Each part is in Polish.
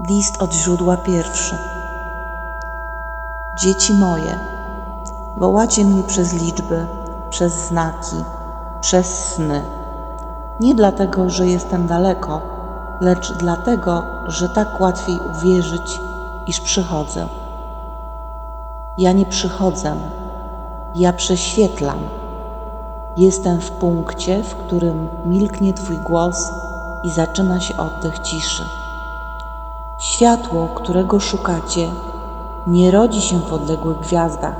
List od źródła pierwszy. Dzieci moje, wołacie mnie przez liczby, przez znaki, przez sny. Nie dlatego, że jestem daleko, lecz dlatego, że tak łatwiej uwierzyć, iż przychodzę. Ja nie przychodzę, ja prześwietlam. Jestem w punkcie, w którym milknie Twój głos i zaczyna się oddech ciszy. Światło, którego szukacie, nie rodzi się w odległych gwiazdach,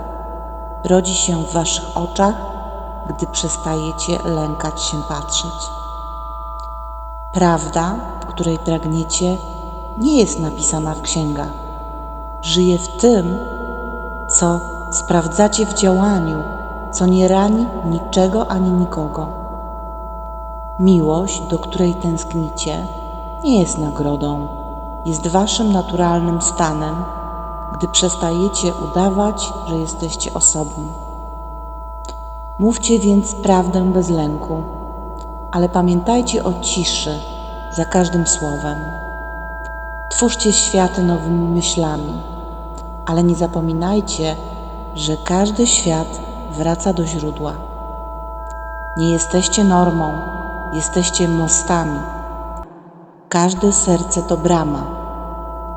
rodzi się w Waszych oczach, gdy przestajecie lękać się patrzeć. Prawda, której pragniecie, nie jest napisana w księgach. Żyje w tym, co sprawdzacie w działaniu, co nie rani niczego ani nikogo. Miłość, do której tęsknicie, nie jest nagrodą, jest waszym naturalnym stanem, gdy przestajecie udawać, że jesteście osobą. Mówcie więc prawdę bez lęku, ale pamiętajcie o ciszy za każdym słowem. Twórzcie światy nowymi myślami, ale nie zapominajcie, że każdy świat wraca do źródła. Nie jesteście normą, jesteście mostami. Każde serce to brama,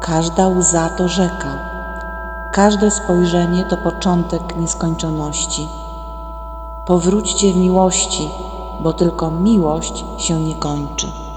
każda łza to rzeka, każde spojrzenie to początek nieskończoności. Powróćcie w miłości, bo tylko miłość się nie kończy.